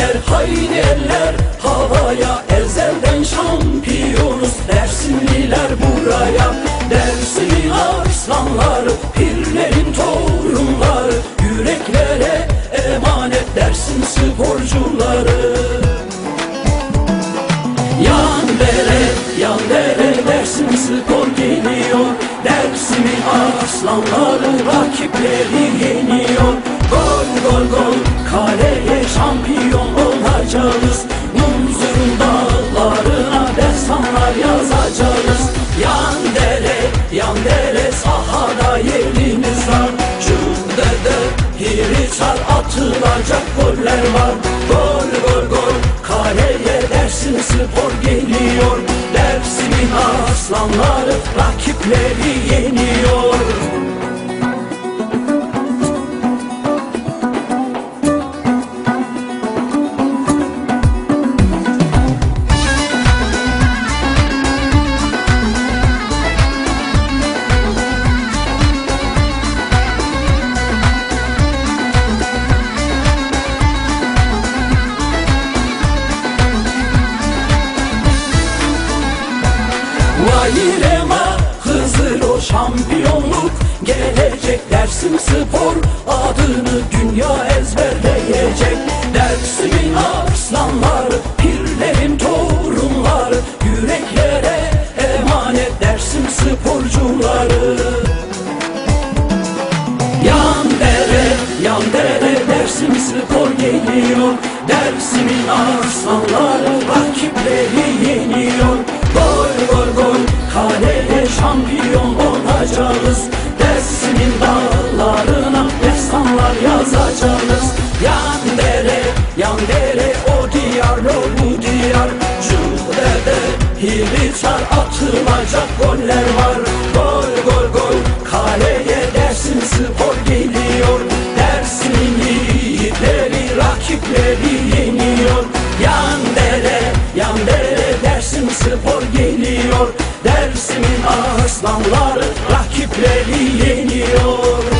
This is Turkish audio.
eller haydi eller. Havaya Ezelden şampiyonuz Dersimliler buraya. Dersimin arslanları Pirlerin torunları. Yüreklere emanet Dersim sporcuları. Yan dere, yan dere Dersim spor geliyor. Dersimin arslanları Rakipleri atılacak goller var. Gol gol gol. Kaleye Dersim spor geliyor. Dersimin aslanları Rakipleri yeniyor Vayrema Hızır o şampiyonluk. Gelecek Dersim spor Adını dünya ezberleyecek. Dersimin arslanları Pirlerin torunları. Yüreklere emanet Dersim sporcuları. Yan dere, yan dere Dersim spor geliyor. Dersimin arslanları Rakipleri yeniyor Gol gol gol Kaleye şampiyon olacağız. Dersimin dağlarına Destanlar yazacağız. Yan dere, yan dere O diyar lo bu diyar. Cüdede Hiliçar atılacak goller var. Gol gol gol Kaleye Dersim spor geliyor. Dersimin yiğitleri rakipleri Dersimin aslanları rakipleri yeniyor